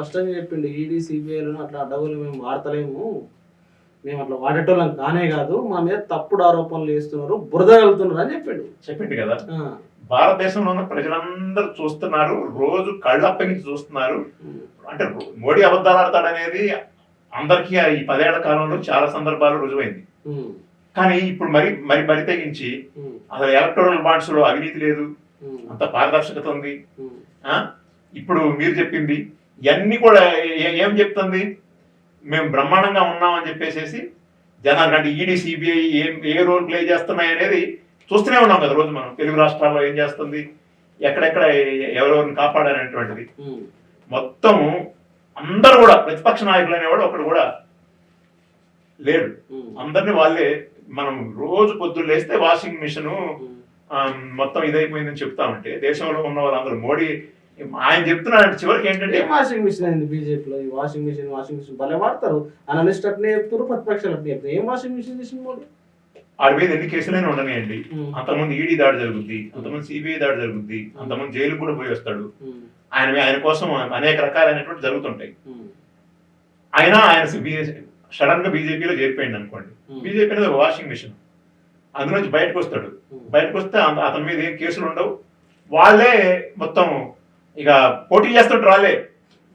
స్పష్టంగా చెప్పిండు ఈడీ సిబిఐలను అట్లా డబ్బులు మేము వాడతలేము. మేము అట్లా వాడేటోళ్ళం కానే కాదు. మా మీద తప్పుడు ఆరోపణలు చేస్తున్నారు బురద వెళ్తున్నారు అని చెప్పిండు. చెప్పింది కదా? భారతదేశంలో ఉన్న ప్రజలందరూ చూస్తున్నారు రోజు కళ్ళప్పగించి చూస్తున్నారు. అంటే మోడీ అబద్ధాలు ఆడతాడనేది అందరికీ ఈ పదేళ్ళ కాలంలో చాలా సందర్భాలు రుజువైంది. కానీ ఇప్పుడు మరి మరి మరి తెగించి అసలు ఎలక్టోరల్ బాండ్స్లో అవినీతి లేదు. అంత పారదర్శకత ఉంది. ఇప్పుడు మీరు చెప్పింది ఇవన్నీ కూడా ఏ- చెప్తుంది? మేము బ్రహ్మాండంగా ఉన్నామని చెప్పేసేసి జనాలు అంటే ఈడీ సిబిఐ ఏం ఏ రోల్ ప్లే చేస్తున్నాయి అనేది చూస్తూనే ఉన్నాం కదా రోజు మనం. తెలుగు రాష్ట్రాల్లో ఏం చేస్తుంది? ఎక్కడెక్కడ ఎవరెవరిని కాపాడారనేటువంటిది. మొత్తం అందరూ కూడా ప్రతిపక్ష నాయకులు అనేవాడు ఒకడు కూడా లేడు. అందరినీ వాళ్ళే మనం రోజు పొద్దున్న లేస్తే వాషింగ్ మిషన్. మొత్తం ఇదైపోయిందని చెప్తా ఉంటే దేశంలో ఉన్న వాళ్ళందరూ మోడీ ఆయన చెప్తున్నాడు చివరికి ఏంటంటే వాషింగ్ మిషన్ అయింది బీజేపీలో? ఈ వాషింగ్ మిషన్ వాషింగ్ మిషన్ భలే వాడతారు. అనలిస్ట్ అట్నే చెప్తారు ప్రతిపక్షాలు అట్నే చెప్తారు ఏం వాషింగ్ మిషన్ చేసిన మోడీ ఆడి మీద ఎన్ని కేసులైనా ఉండనియండి. ఉమ్, అంతకుముందు ఈడీ దాడి జరుగుద్ది అంతకుముందు సిబిఐ దాడి జరుగుద్ది అంతకుముందు జైలు కూడా పోయి వస్తాడు. ఆయన ఆయన కోసం అనేక రకాలైనటువంటి జరుగుతుంటాయి. అయినా ఆయన సడన్గా బీజేపీలో చేరిపోయింది అనుకోండి. బీజేపీ అనేది ఒక వాషింగ్ మిషన్. అందులోంచి బయటకు వస్తాడు. బయటకు వస్తే అత- అతని మీద ఏం కేసులు ఉండవు వాళ్ళే మొత్తం ఇక పోటీ చేస్తుంటారు వాళ్ళే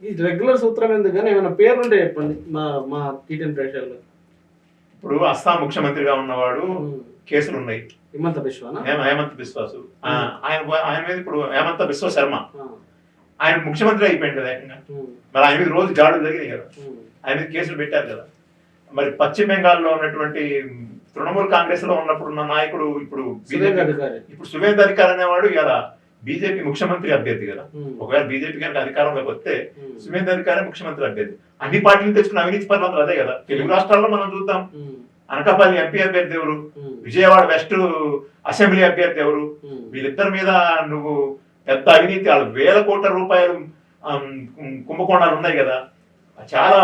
ఈ రెగ్యులర్ సూత్రం ఎందుకు కానీ ఏమైనా పేర్లు ఉంటే చెప్పండి మా మా టీటెన్ ప్రేక్షకులు ఇప్పుడు అస్సాం ముఖ్యమంత్రిగా ఉన్నవాడు కేసులు ఉన్నాయి హిమంత బిశ్వానా? హేమ- హేమంత్ బిశ్వాసు. ఆయన ఆయన మీద ఇప్పుడు హేమంత్ బిశ్వ శర్మ. ఆయన ముఖ్యమంత్రి అయిపోయింది కదా ఏకంగా మరి ఆయన మీద రోజు దాడులు జరిగినాయి కదా. ఆయన మీద కేసులు పెట్టారు కదా. మరి పశ్చిమ బెంగాల్లో ఉన్నటువంటి తృణమూల్ కాంగ్రెస్లో ఉన్నప్పుడు ఉన్న నాయకుడు ఇప్పుడు ఇప్పుడు సువేంద్ర అధికారి అనేవాడు ఇలా బీజేపీ ముఖ్యమంత్రి అభ్యర్థి కదా. ఉమ్, ఒకవేళ బీజేపీ కనుక అధికారంలోకి వస్తే ఉమ్, సువేంద్ర అధికారి ముఖ్యమంత్రి అభ్యర్థి. అన్ని పార్టీలు తెచ్చుకున్న అవినీతి పనులు అదే కదా. తెలుగు రాష్ట్రాల్లో మనం చూద్దాం. అనకాపల్లి ఎంపీ అభ్యర్థి ఎవరు? విజయవాడ వెస్ట్ అసెంబ్లీ అభ్యర్థి ఎవరు? వీళ్ళిద్దరి మీద నువ్వు పెద్ద అవినీతి వాళ్ళు వేల కోట్ల రూపాయలు కుంభకోణాలు ఉన్నాయి కదా. చాలా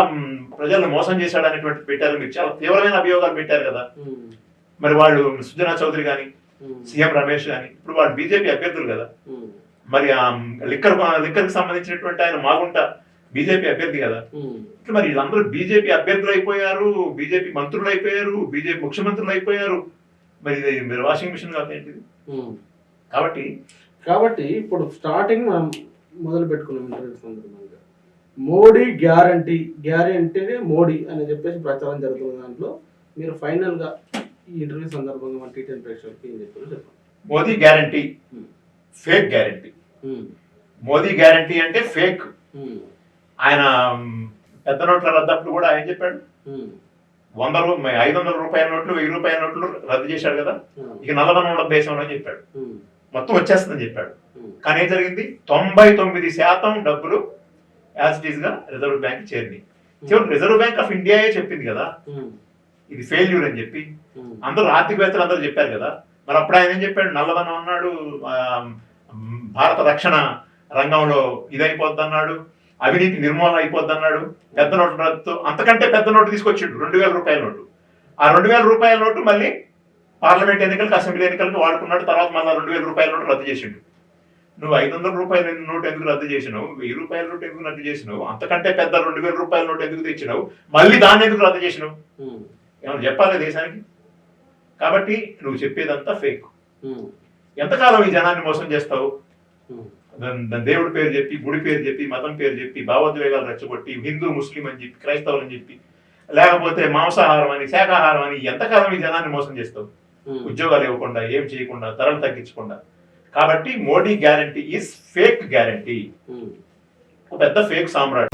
ప్రజలను మోసం చేశాడు అనేటువంటి పెట్టారు. మీరు చాలా తీవ్రమైన అభియోగాలు పెట్టారు కదా. మరి వాళ్ళు సుజనా చౌదరి గాని ఉమ్, సీఎం రమేష్ గాని ఇప్పుడు వాళ్ళు బీజేపీ అభ్యర్థులు కదా. ఉమ్, మరి ఆ లిక్కర్ లిక్కర్కి సంబంధించినటువంటి ఆయన మాగుంట బీజేపీ అభ్యర్థి కదా. ఉమ్, ఇట్లా మరి వీళ్ళందరూ బీజేపీ అభ్యర్థులు అయిపోయారు బీజేపీ మంత్రులు అయిపోయారు బీజేపీ ముఖ్యమంత్రులు అయిపోయారు మరి ఇది మీరు వాషింగ్ మిషన్ కాదు ఏంటిది. కాబట్టి కాబట్టి ఇప్పుడు స్టార్టింగ్ మనం మొదలు పెట్టుకున్నాం ఇంటర్వ్యూ సందర్భంగా. మోడీ గ్యారంటీ గ్యారంటీనే మోడీ అని చెప్పేసి ప్రచారం జరుగుతున్న దాంట్లో మీరు ఫైనల్గా ఈ ఇంటర్వ్యూ సందర్భంగా మన టీ టెన్ ప్రేక్షకులకి ఏం చెప్పారో చెప్పండి. Modi guarantee. Fake guarantee. Modi guarantee అంటే ఫేక్. ఆయన పెద్ద నోట్ల రద్దప్పుడు కూడా ఆయన చెప్పాడు. వంద ఐదు వందల రూపాయల నోట్లు వెయ్యి రూపాయల నోట్లు రద్దు చేశాడు కదా? ఇక నల్లధనం ఉండదు దేశంలో అని చెప్పాడు. మొత్తం వచ్చేస్తుందని చెప్పాడు. కానీ ఏం జరిగింది? తొంభై తొమ్మిది శాతం డబ్బులు యాజ్ ఇట్ ఈస్గా రిజర్వ్ బ్యాంక్ చివరికి రిజర్వ్ బ్యాంక్ ఆఫ్ ఇండియాయే చెప్పింది కదా? ఇది ఫెయిల్యూర్ అని చెప్పి. ఉమ్, అందరూ ఆర్థికవేత్తలు అందరూ చెప్పారు కదా. మరి అప్పుడు ఆయన ఏం చెప్పాడు? నల్లధనం అన్నాడు భారత రక్షణ రంగంలో ఇదైపోద్ది అన్నాడు అవినీతి నిర్మూలన అయిపోద్ది అన్నాడు పెద్ద నోటు రద్దు అంతకంటే పెద్ద నోటు తీసుకొచ్చిండు రెండు వేల రూపాయల నోటు. ఆ రెండు వేల రూపాయల నోటు మళ్ళీ పార్లమెంట్ ఎన్నికలకు అసెంబ్లీ ఎన్నికలకు వాడుకున్నాడు తర్వాత మళ్ళీ రెండు వేల రూపాయల నోటు రద్దు చేసిండు. నువ్వు ఐదు వందల రూపాయల నోటు ఎందుకు రద్దు చేసినావు? వెయ్యి రూపాయల నోటు ఎందుకు రద్దు చేసినావు? అంతకంటే పెద్ద రెండు వేల రూపాయల నోటు ఎందుకు తెచ్చినావు? మళ్ళీ దాన్ని ఎందుకు రద్దు చేసినావు? ఉమ్, ఏమైనా చెప్పాలి దేశానికి? కాబట్టి నువ్వు చెప్పేదంతా ఫేక్ ఎంతకాలం ఈ జనాన్ని మోసం చేస్తావు? దేవుడి పేరు చెప్పి గుడి పేరు చెప్పి మతం పేరు చెప్పి భావోద్వేగాలు రెచ్చగొట్టి హిందూ ముస్లిం అని చెప్పి క్రైస్తవులు అని చెప్పి లేకపోతే మాంసాహారం అని శాకాహారం అని ఎంతకాలం ఈ జనాన్ని మోసం చేస్తావు. ఉద్యోగాలు ఇవ్వకుండా ఏం చేయకుండా ధరలు తగ్గించకుండా. కాబట్టి Modi guarantee is fake guarantee పెద్ద ఫేక్ సామ్రాట్.